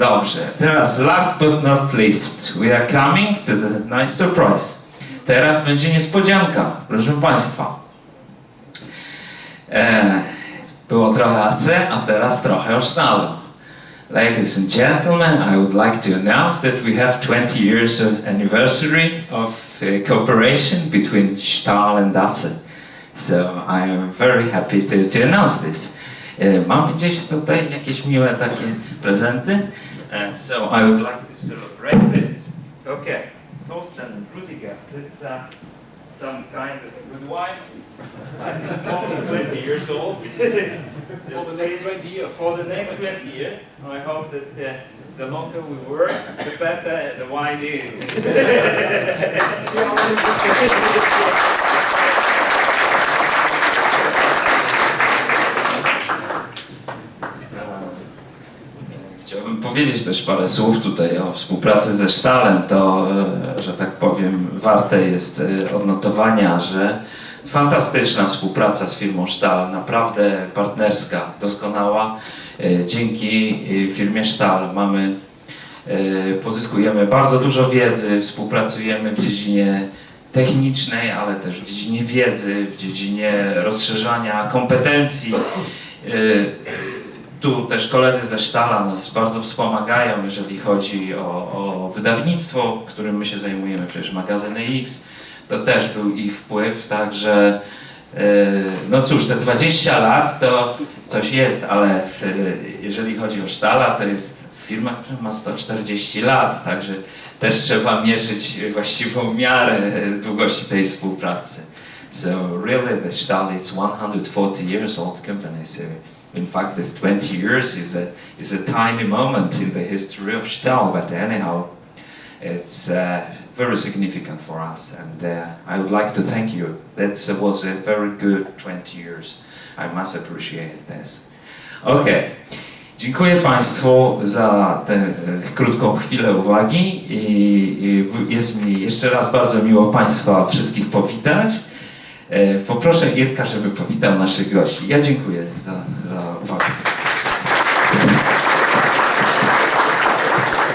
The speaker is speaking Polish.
Dobrze, teraz last but not least, we are coming to the nice surprise. Teraz będzie niespodzianka, proszę Państwa. E, było trochę ase, a teraz trochę o sztalu. Ladies and gentlemen, I would like to announce that we have 20 years of anniversary of uh, cooperation between Stahl and Asse. So I am very happy to, to announce this. Mamy gdzieś tutaj jakieś miłe takie prezenty. Uh, so I would like to celebrate this. Okay, Torsten and Rudiger, it's uh, some kind of good wine. I think more than 20 years old. For the next 20 years. For the next 20 years, I hope that uh, the longer we work, the better the wine is. powiedzieć też parę słów tutaj o współpracy ze Sztalem. To, e, że tak powiem, warte jest e, odnotowania, że fantastyczna współpraca z firmą Sztal, naprawdę partnerska, doskonała. E, Dzięki firmie Sztal mamy, pozyskujemy bardzo dużo wiedzy, współpracujemy w dziedzinie technicznej, ale też w dziedzinie wiedzy, w dziedzinie rozszerzania kompetencji. E, tu też koledzy ze Sztala nas bardzo wspomagają, jeżeli chodzi o, o wydawnictwo, którym my się zajmujemy, przecież magazyny X, to też był ich wpływ, także e, no cóż, te 20 lat to coś jest, ale w, jeżeli chodzi o Sztala, to jest firma, która ma 140 lat, także też trzeba mierzyć właściwą miarę długości tej współpracy. So really the Stahl is 140 years old company, so in fact this 20 years is a, is a tiny moment in the history of Stahl, but anyhow, it's uh, very significant for us and uh, I would like to thank you. That was a very good 20 years. I must appreciate this. Okay. Dziękuję Państwu za tę e, krótką chwilę uwagi i, jest mi jeszcze raz bardzo miło Państwa wszystkich powitać. E, Poproszę Irka, żeby powitał naszych gości. Ja dziękuję za, za